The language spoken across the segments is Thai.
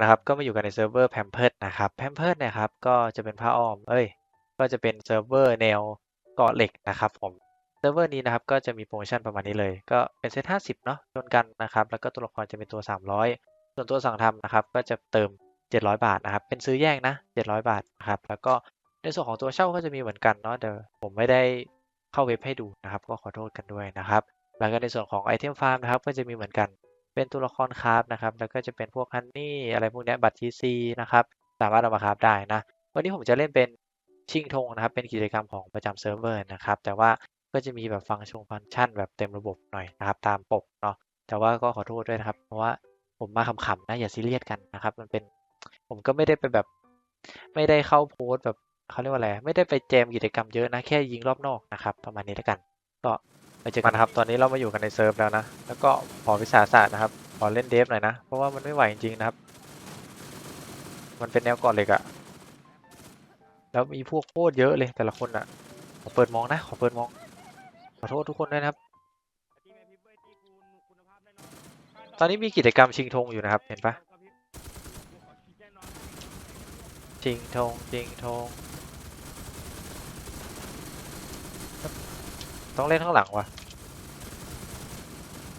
นะครับ ก็มาอยู่กันในเซิร์ฟเวอร์แพมเพิร์ดนะครับแพมเพิร์ดนี่ยครับ ก็จะเป็นผ้าอ้อม เอ้ย ก็จะเป็นเซิร์ฟเวอร์แนวเกาะเหล็กนะครับผมเซิร์ฟเวอร์นี้นะครับ ก็จะมีโปรโมชั่นประมาณนี้เลย ก็เป็นเซตห้าสิบเนาะชนกันนะครับ แล้วก็ตัวละครจะเป็นตัว300ส่วนตัวสั่งทำนะครับ ก็จะเติม700บาทนะครับ เป็นซื้อแยกนะ700บาทนะครับ แล้วก็ในส่วนของตัวเช่าก็จะมีเหมือนกันเนาะเดี๋ยวผมไม่ได้เข้าเว็บให้ดูนะครับ ก็ขอโทษกันด้วยนะครับ แล้วก็ในส่วนของไอเทมฟาร์มนะครับ ก็จะมีเหมือนกัน เป็นตัวละครคราฟนะครับ แล้วก็จะเป็นพวกฮันนี่อะไรพวกนี้บัตรทีซีนะครับสามารถเอามาคราฟได้นะ วันนี้ผมจะเล่นเป็นชิงธงนะครับ เป็นกิจกรรมของประจำเซิร์ฟเวอร์นะครับ แต่ว่าก็จะมีแบบฟังก์ชงฟังก์ชันแบบเต็มระบบหน่อยนะครับ ตามปกเนาะ แต่ว่าก็ขอโทษด้วยนะครับ เพราะว่าผมมาขำๆนะอย่าซีเรียสกันนะครับ มันเป็นผมก็ไม่ได้ไปแบบ ไม่ได้เข้าโพสต์แบบเขาเรียกว่าอะไร ไม่ได้ไปแจมกิจกรรมเยอะนะ แค่ยิงรอบนอกนะครับ ประมาณนี้แล้วกัน ก็ ไปเจอกันนะครับ ตอนนี้เรามาอยู่กันในเซิร์ฟแล้วนะ แล้วก็ขอวิสาสะนะครับ ขอเล่นเดฟหน่อยนะ เพราะว่ามันไม่ไหวจริงๆนะครับ มันเป็นแนวเกาะเหล็กอะแล้วมีพวกโคตรเยอะเลยแต่ละคนอะขอเปิดมองนะ ขอเปิดมอง ขอโทษทุกคนด้วยนะครับ ตอนนี้มีกิจกรรมชิงธงอยู่นะครับ เห็นปะชิงธงชิงธง ต้องเล่นข้างหลังวะ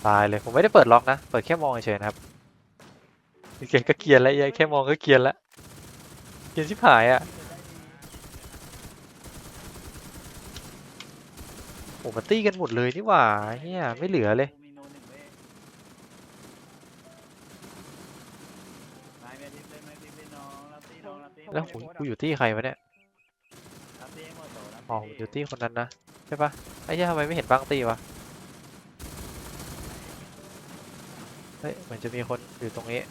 ตายเลย ผมไม่ได้เปิดล็อกนะ เปิดแค่มองเฉยๆนะครับเกียนก็เกียนแล้วยัยแค่มองก็เกียนแล้วเกียนชิบหายอะโอ้มันตีกันหมดเลยนี่หว่าเฮียไม่เหลือเลยแล้วผมกูอยู่ที่ใครวะเนี่ย อ๋อผมอยู่ที่คนนั้นนะ ใช่ปะไอ้เหี้ยทำไมไม่เห็นบ้างตีวะ เฮ้ยเหมือนจะมีคนอยู่ตรงนี้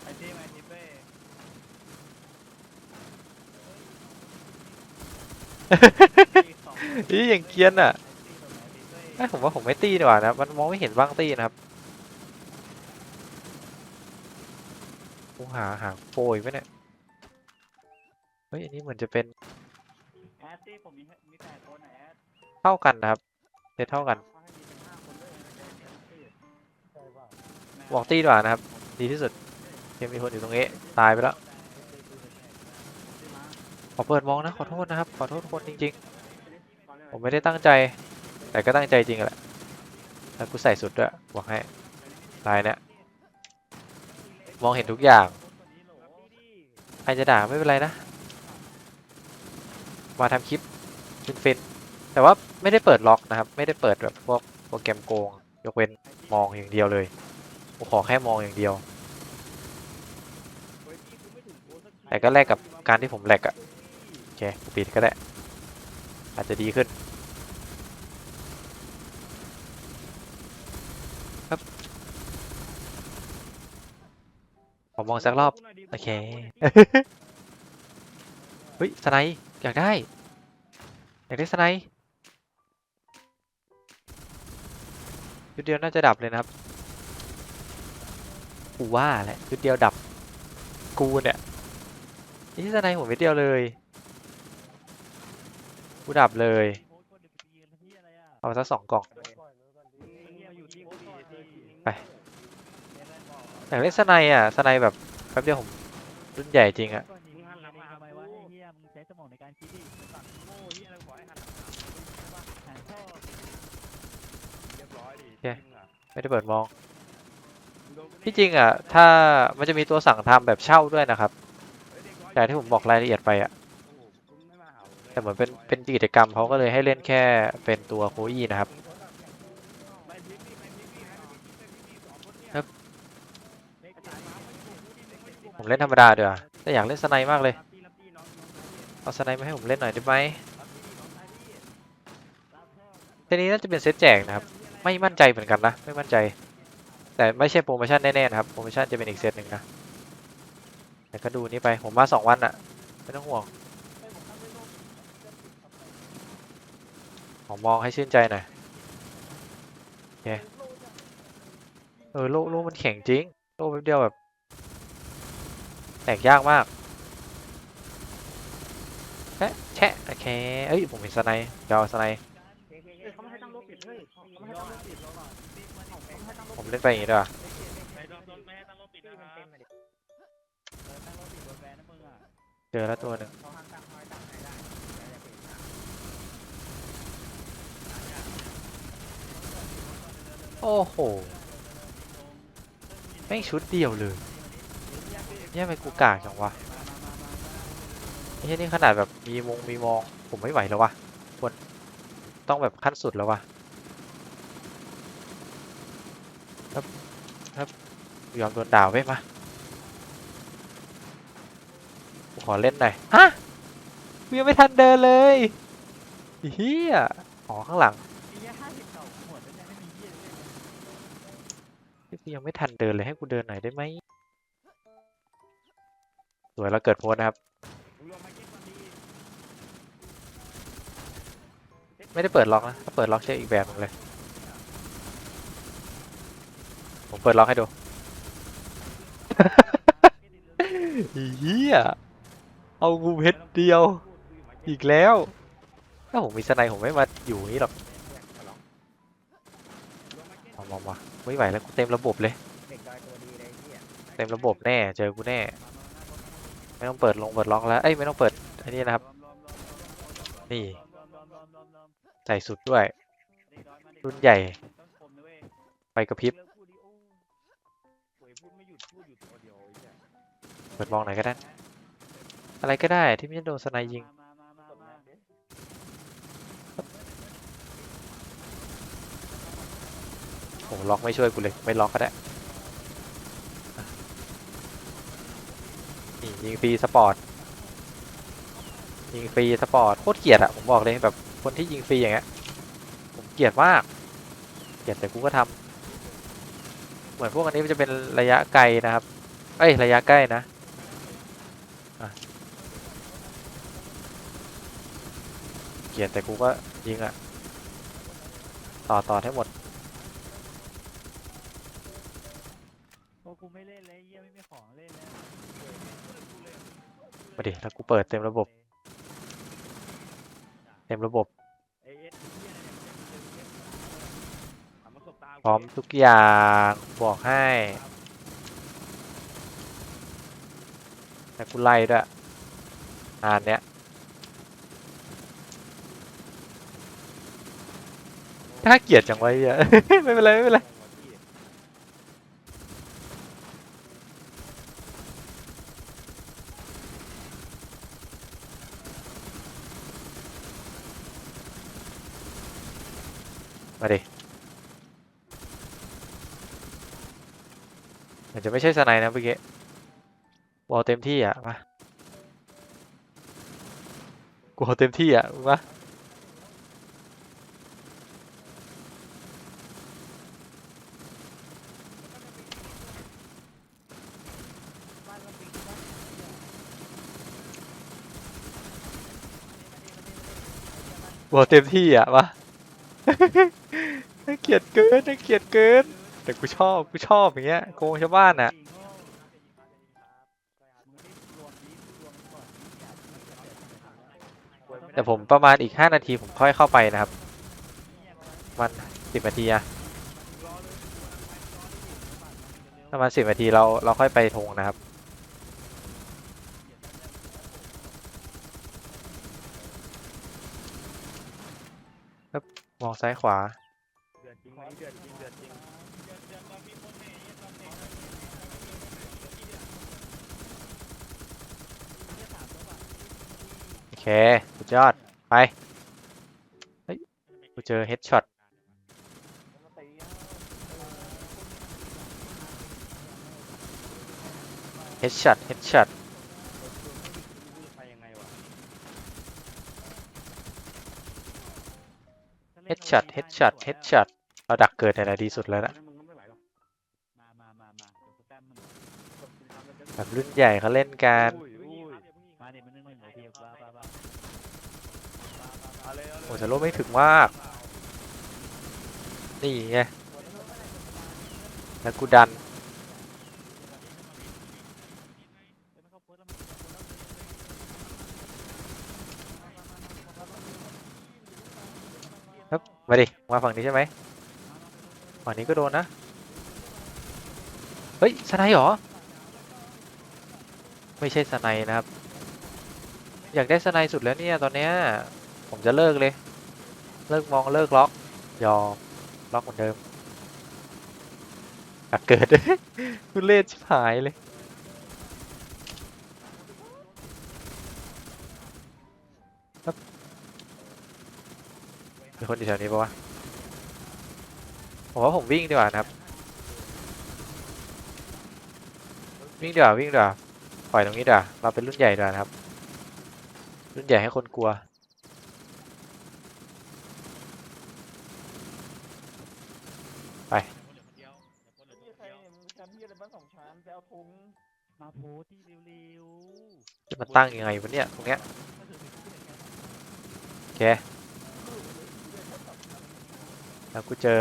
นี่อย่างเกรียนอะไอ้ยผมว่าผมไม่ตีดีกว่านะ มันมองไม่เห็นบ้างตีนะครับกูหาหาโปรยไว้เนี่ย เฮ้ย อันนี้เหมือนจะเป็น แอดตี้ผมมีให้มีแต่คนแอดเท่ากันนะครับเซตเท่ากัน เขาให้มีเป็นห้าคนด้วยไม่ใช่เดียวตี้ใช่ป่ะบอกตีดีกว่านะครับ ดีที่สุดยังมีคนอยู่ตรงนี้ ตายไปแล้ว ขอเปิดมองนะ ขอโทษนะครับ ขอโทษทุกคนจริง ๆ ผมไม่ได้ตั้งใจ แต่ก็ตั้งใจจริงแหละแล้วกูใส่สุดด้วยบอกให้ลายเนี่ยมองเห็นทุกอย่างใครจะด่าไม่เป็นไรนะ มาทำคลิปฟินๆแต่ว่าไม่ได้เปิดล็อกนะครับ ไม่ได้เปิดแบบพวกโปรแกรมโกง ยกเว้นมองอย่างเดียวเลยกูขอแค่มองอย่างเดียว แต่ก็แลกกับการที่ผมแหลกอะโอเคกูปิดก็ได้ อาจจะดีขึ้นครับขอมองสักรอบ โอเค เฮ้ยสไนด์ อยากได้ อยากได้สไนด์ชุดเดียวน่าจะดับเลยนะครับ กูว่าแหละชุดเดียวดับ กูเนี่ยนี่สไนด์ผมไม่เดียวเลย กูดับเลย เอาสักสองกล่อง ไปอยากเล่นสไนด์อะสไนด์แบบแป๊บเดียวผมรุ่นใหญ่จริงอะ สมองในการคิดดิไอ้สัตว์โง่เหี้ยอะไรบอกให้หันหลังมาหันท่อเรียบร้อยดิโอเคจริงอะไม่ได้เปิดมอง ที่จริงอะ ถ้ามันจะมีตัวสั่งทำแบบเช่าด้วยนะครับเฮ้ยเด็กน้อยแต่ที่ผมบอกรายละเอียดไปอะโอ้โหคุณไม่มาหาผมเลยแต่เหมือนเป็นเป็นกิจกรรมเขาก็เลยให้เล่นแค่เป็นตัวโคอี้นะครับไปพลิกดิไปพลิกดิให้มันพลิกดิไปพลิกดิสองคนเนี่ยครับเด็กสายมาไม่ถูกดิไม่ถูกผมเล่นธรรมดาเดี๋ยวาแต่อยากเล่นสไนด์มากเลย เอาสไนด์มาให้ผมเล่นหน่อยได้ไหมรับพี่น้องชายพี่ทีนี้น่าจะเป็นเซตแจกนะครับ ไม่มั่นใจเหมือนกันนะ ไม่มั่นใจ แต่ไม่ใช่โปรโมชั่นแน่ๆนะครับ โปรโมชั่นจะเป็นอีกเซตหนึ่งนะ แต่ก็ดูนี่ไป ผมมาสองวันอะไม่ต้องห่วงขอมองให้ชื่นใจหน่อยโอเคเออโลโลมันแข็งจริง โลแป๊บเดียวแบบ แตกยากมาก แชะแชะโอเคเอ้ยผมเห็นสไนด์เดี๋ยวเอาสไนด์เขาไม่ให้ตั้งโลกปิดเฮ้ยเขาไม่ให้ตั้งโลกปิดผมเล่นไปอย่างงี้ด้วยไม่ต้องไม่ให้ตั้งโลกปิดนะเจอแล้วตัวหนึ่งเขาห้างตั้งห้อยตั้งให้ได้แล้วจะเป็นอะโอ้โหแม่งชุดเดียวเลยเนี่ยทำไมกูกากจังวะไอ้ เหี้ยนี่ขนาดแบบมีมงมีมอง ผมไม่ไหวแล้ววะควรต้องแบบขั้นสุดแล้ววะครับครับยอมโดนด่าไว้มาขอเล่นหน่อยฮะยังไม่ทันเดินเลยเฮียอ๋อข้างหลังยังไม่ทันเดินเลยให้กูเดินหน่อยได้ไหมสวยแล้วเกิดโพสนะครับ มึงลงมาเก็บมันดี ไม่ได้เปิดล็อกนะ ถ้าเปิดล็อกใช้อีกแบบหนึงเลย ผมเปิดล็อกให้ดู เฮียเอากูเพชรเดียว อีกแล้ว ถ้าผมมีสไนผมไม่มาอยู่นี่หรอกมามามาไม่ไหวแล้วกูเต็มระบบเลยเด็กดอยตัวดีเลยไอ้เหี้ยเต็มระบบแน่ เจอกูแน่ ไม่ต้องเปิดลงเปิดล็อกแล้ว เอ้ยไม่ต้องเปิดอันนี้นะครับ นี่ ใส่สุดด้วย รุ่นใหญ่ ไปกระพริบ เปิดมองไหนอยก็ได้ อะไรก็ได้ที่ไม่โดนสไนด์ยิง โอ้ล็อกไม่ช่วยกูเลย ไม่ล็อกก็ได้นี่ยิงฟรีสปอร์ตยิงฟรีสปอร์ตโคตรเกลียดอะผมบอกเลยแบบ คนที่ยิงฟรีอย่างเงี้ยผมเกลียดมากเกลียดแต่กูก็ทำเหมือนพวกอันนี้มันจะเป็นระยะไกลนะครับ เอ้ยระยะใกล้นะอะเกลียดแต่กูก็ยิงอะต่อต่อให้หมดโอ้กูไม่เล่นเลยเยี่ยไม่มีของเล่นแล้วมาดิถ้ากูเปิดเต็มระบบเต็มระบบไอ้เอสเหี้ยอะไรเนี่ยทำมาสบตาพร้อมทุกอย่างบอกให้แต่กูไล่ด้วยงานเนี้ยน่าเกลียดจังไวะไอ้เหี้ยไม่เป็นไร ไม่เป็นไร มาดิมันจะไม่ใช่สไนนะเมื่อกี้บอลเต็มที่อะมากูเอาเต็มที่อะมาบอเต็มที่อะมา น่าเกลียดเกินน่าเกลียดเกิน แต่กูชอบกูชอบอย่างเงี้ยโกงชาวบ้านอะแต่ผมประมาณอีก 5 นาทีผมค่อยเข้าไปนะครับ มันสิบนาทีอะประมาณสิบนาทีเราเราค่อยไปธงนะครับครับ มองซ้ายขวา เดือดจริงวันนี้เดือดจริงเดือดจริง โอ เค สุดยอด ไป เฮ้ย กูเจอเฮดช็อตเฮดช็อตเฮดช็อตเฮดช็อตเฮดช็อตเฮดช็อตเราดักเกิดในนาทีสุดแล้วนะแบบรุ่นใหญ่เขาเล่นกัน อุ้ยอุ้ย มาเดี๋ยวมันนึ่งหนึ่งโอเคบ้าบ้าบ้า เอาเลยเอาเลยโอ้จะลบไม่ถึงมาก นี่ไง แล้วกูดันครับมาดิ มาฝั่งนี้ใช่ไหมฝั่งนี้ก็โดนนะ เฮ้ยสไนเหรอ ไม่ใช่สไนนะครับ อยากได้สไนสุดแล้วเนี่ย ตอนเนี้ย ผมจะเลิกเลย เลิกมองเลิกล็อก ยอมล็อกเหมือนเดิมอยากเกิดทุเล่ชิบหายเลยมีคนอยู่แถวนี้ปะวะผมว่าผมวิ่งดีกว่านะครับ วิ่งดีกว่าวิ่งดีกว่าปล่อยตรงนี้ดีกว่าเราเป็นรุ่นใหญ่ดีกว่านะครับ รุ่นใหญ่ให้คนกลัว ตั้งยังไงวะเนี่ยตรงเนี้ยโอเคแล้วกูเจอ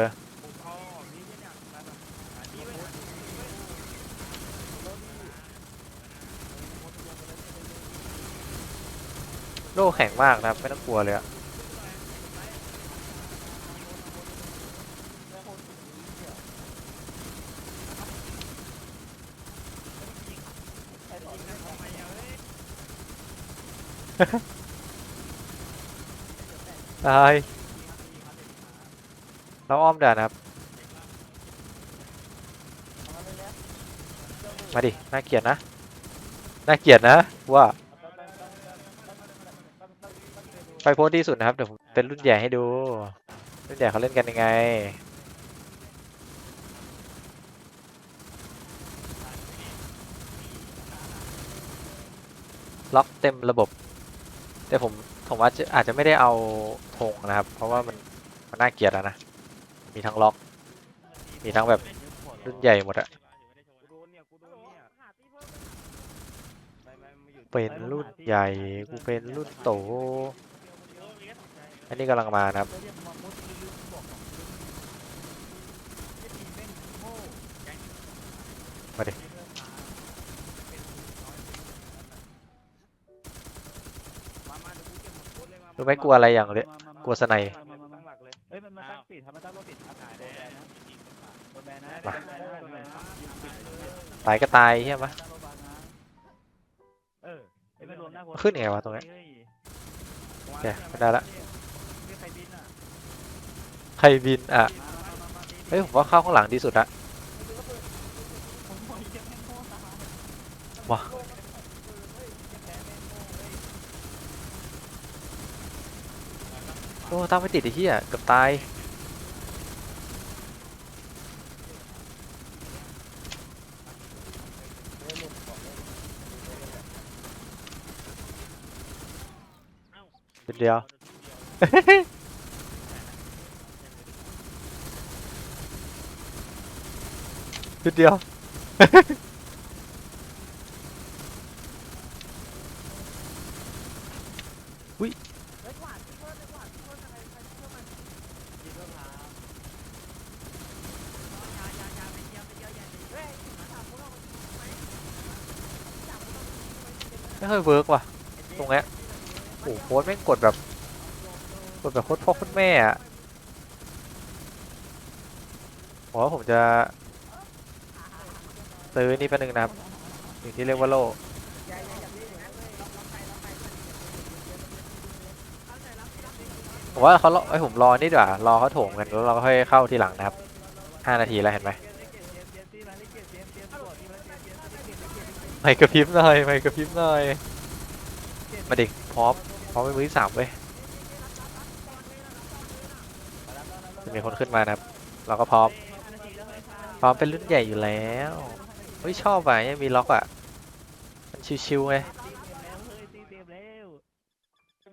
โล่แข็งมากนะไม่ต้องกลัวเลยอะ แม่โคตรสุดเลยเนี่ยใครสอนให้ทำไมอะเฮ้ย ตายเราอ้อมเดินนครับเอามาเลยนะมาดิ น่าเกลียดนะ น่าเกลียดนะ ว่า ไปโพสที่สุดนะครับ เดี๋ยวผมเป็นรุ่นใหญ่ให้ดู รุ่นใหญ่เขาเล่นกันยังไงล็อกเต็มระบบ แต่ผมผมว่าจะอาจจะไม่ได้เอาธงนะครับ เพราะว่ามันมันน่าเกลียดอะนะ มีทั้งล็อก มีทั้งแบบรุ่นใหญ่หมดอะเป็นรุ่นใหญ่ กูเป็นรุ่นโต อันนี้กำลังมานะครับ มาโรู้ไหมกลัวอะไรอย่างเลย กลัวสไนด์มามาตั้งหลักเฮ้ยมันมาตั้งปิดทำมาตั้งรถปิดอากาศโดนแบนนะโดนแบนนะโดนแบนนะโดนแบนนะตายก็ตายใช่ไหมเออขึ้นยังไงวะตรงนี้เฮ้ยโอเคไม่ได้ละใครบินอะเฮ้ยผมว่าเข้าข้างหลังดีสุดละว้า แพ้แม่งโง่เว้ย โอ้ตั้งไม่ติดไอ้เหี้ยเกือบตายเดียวเดียว ยิงรถพา ไม่ ค่อยเวิร์กว่ะ ตรงเนี้ยโอ้โหโค้ดแม่งกดแบบกดแบบโคตรพ่อโคตรแม่อะผมว่าผมจะ ซื้อนี่แป๊บนึงนะครับสิ่งที่เรียกว่าโล่ผมว่าเขารอให้ผมรอนี่ดีกว่ารอเขาโถมกันแล้วเราก็ค่อยเข้าทีหลังนะครับห้านาทีแล้วเห็นไหม ไม่กระพริบหน่อยไม่กระพริบหน่อย มาดิพร้อมพร้อมเป็นมือที่สามเว้ยจะมีคนขึ้นมานะครับ เราก็พร้อม พร้อมเป็นรุ่นใหญ่อยู่แล้วเฮ้ยชอบอะยังมีล็อกอะ มันชิวๆไง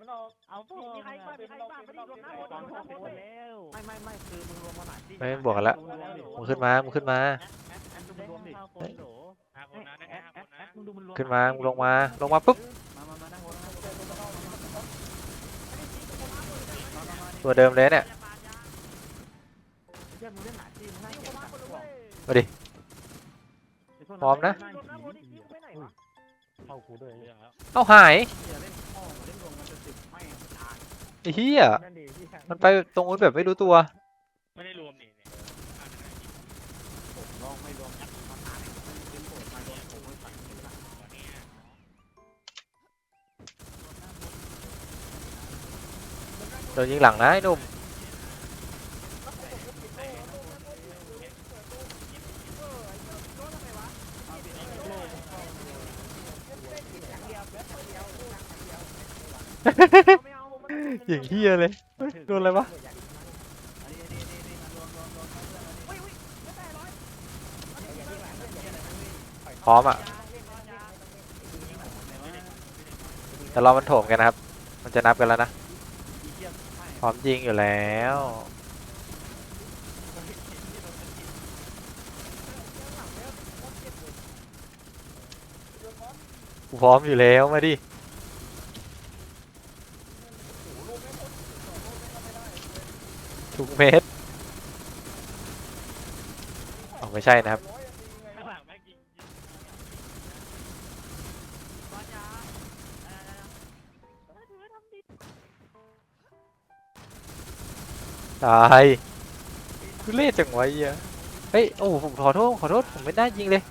มันออกเอาพ่อมีใครบ้างมีใครบ้างไม่ได้รวมหน้าโพสต์รวมหน้าโพสต์หมดแล้วไม่ไม่ไม่คือมึงรวมมาหลายที่ไม่บวกกันละมึงขึ้นมา มึงขึ้นมาแอด ห้าคนนะได้แค่ห้าคนนะมึงดูมันรวมขึ้นมามึงลงมาลงมาปุ๊บมามามานั่งโพสต์นั่งโพสต์ตัวเดิมเลยเนี่ยเชื่อมึงเล่นหลายทีมมึงนั่งเก็บสามกล่องมาดิ พร้อมนะ เข้ากูด้วยเรื่องแล้วเอ้าหายเล่นพ่อเล่นรวมมันจะติดไม่ตายไอ้เหี้ยมันไปตรงนู้นแบบไม่รู้ตัว ไม่ได้รวม โดนยิงหลังนะไอ้หนุ่มอย่างเฮียเลยเฮ้ยโดนอะไรวะอันนี้อันนี้อันนี้รวมรวมรวมรวมเพื่อนอันนี้พร้อมอะแต่เรามันโถมกันนะครับ มันจะนับกันแล้วนะอีเทียมใช่ พร้อมยิงอยู่แล้วกูพร้อมอยู่แล้วมาดิทุกเม็ดอ๋อไม่ใช่นะครับ ตายทุเล่จังไอ้เหี้ยเฮ้ยโอ้ผมขอโทษขอโทษผมไม่น่ายิงเลย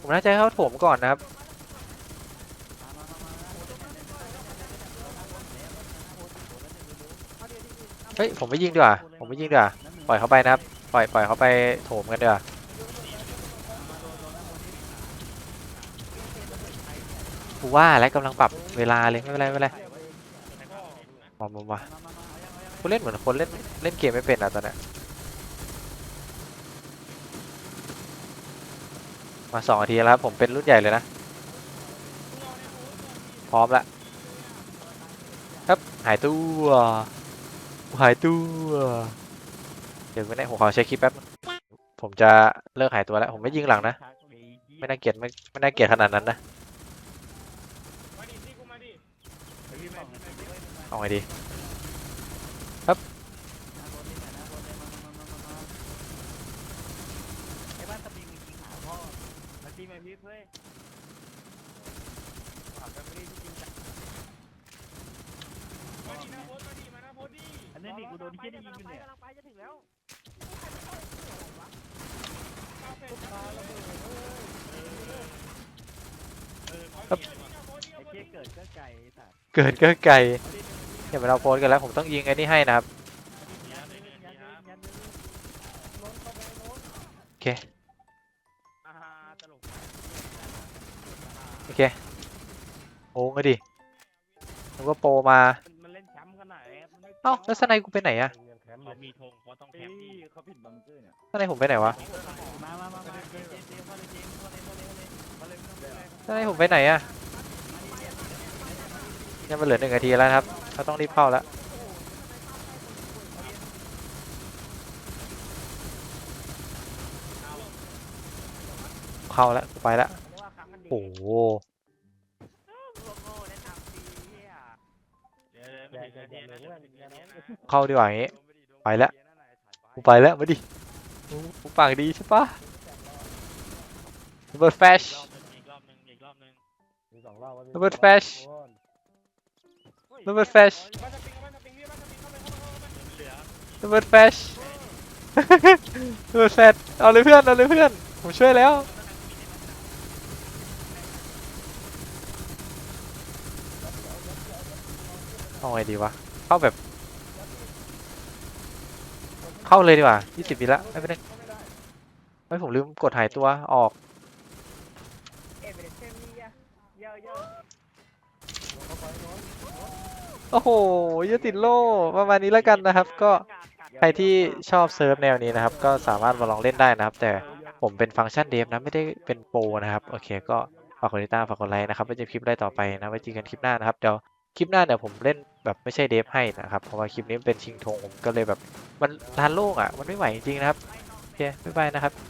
ผมน่าจะให้เขาถมก่อนนะครับเฮ้ยผมไม่ยิงดีกว่าผมไม่ยิงดีกว่าปล่อยเขาไปนะครับ ปล่อยปล่อยเขาไปโถมกันดีกว่ากูว่าแล้วกำลังปรับเวลาเลยไม่เป็นไรไม่เป็นไรมามามา กูเล่นเหมือนคนเล่นเล่นเกมไม่เป็นอะตอนเนี้ยมาสองนาทีแล้วครับผมเป็นรุ่นใหญ่เลยนะ พร้อมละครับหายตัวหายตัวเดี๋ยวไม่ได้ผมขอเช็คคลิปแป๊บผมจะเลิกหายตัวแล้วผมไม่ยิงหลังนะไม่น่าเกลียดไม่ไม่น่าเกลียดขนาดนั้นนะเอาไงดี ไอ้บ้านสปริงมันยิงหาพ่อ มาซี่มาพี่เพื่อนขับแฟมิลี่ที่จริงจังมาดินะโพสต์มาดิมานะโพสต์ดิ อัน นี้นี่กูโดนเหี้ยนี่ยิงอยู่เนี่ยเอาไปเอาระเบิดเออครับไอ้เจ๊เกิดก็ไก่ไอ้สัตว์เกิดก็ไกลเดี๋ยวเราโพสต์กันแล้วผมต้องยิงไอ้นี่ให้นะครับยันเลยยันเลยยันเลยล้นเข้าไปล้นโอเคอ่าตลกโอเคโอ้งก็ดินึกว่าโปรมา เอ้าแล้วสไนกูไปไหนอะเรามีธงเขาต้องแคมป์ดิเขาผิดบังเกอร์เนี่ยสไนผมไปไหนวะมามามามาเจ๊เจ๊เจ๊มาเลยเจ๊มาเลยมาเลยมาเลยมาเลยสไนผมไปไหนอะเนี่ยมันเหลือหนึ่งนาทีแล้วนะครับเราต้องรีบเข้าแล้วเข้าแล้วกูไปแล้วโอ้ เข้าดีกว่าอย่างงี้ ไปแล้วกูไปแล้วมาดิกูปากดีใช่ปะระเบิดแฟชอีกรอบหนึงอีกรอบหนึงอีกรอบหนึงมีสองรอบระเบิดแฟชระเบิดแฟชบ้านสปริงบ้านสปริงพี่บ้านสปริงเข้าไปเข้าไปเข้าไปเหลือระเบิดแฟชระเบิดแฟชเอาเลยเพื่อนเอาเลยเพื่อนผมช่วยแล้วเอา ไงดีวะ เข้าแบบ เข้าเลยดีกว่า20วิละไม่เป็นไรเฮ้ยผมลืมกดหายตัวออกโอ้โหยดติดโล่ประมาณนี้แล้วกันนะครับ ก็ใครที่ชอบเซิร์ฟแนวนี้นะครับ ก็สามารถมาลองเล่นได้นะครับ แต่ผมเป็นฟังก์ชันเดฟนะไม่ได้เป็นโปรนะครับ โอเคก็ฝากกดติดตามฝากกดไลค์นะครับไว้เจอคลิปได้ต่อไปนะไว้เจอกันคลิปหน้านะครับเดี๋ยว คลิปหน้าเนี่ยผมเล่นแบบไม่ใช่เดฟให้นะครับ เพราะว่าคลิปนี้เป็นชิงธงผมก็เลยแบบมันทานโลกอะ มันไม่ไหวจริงๆนะครับ โอเค บ๊ายบายนะครับ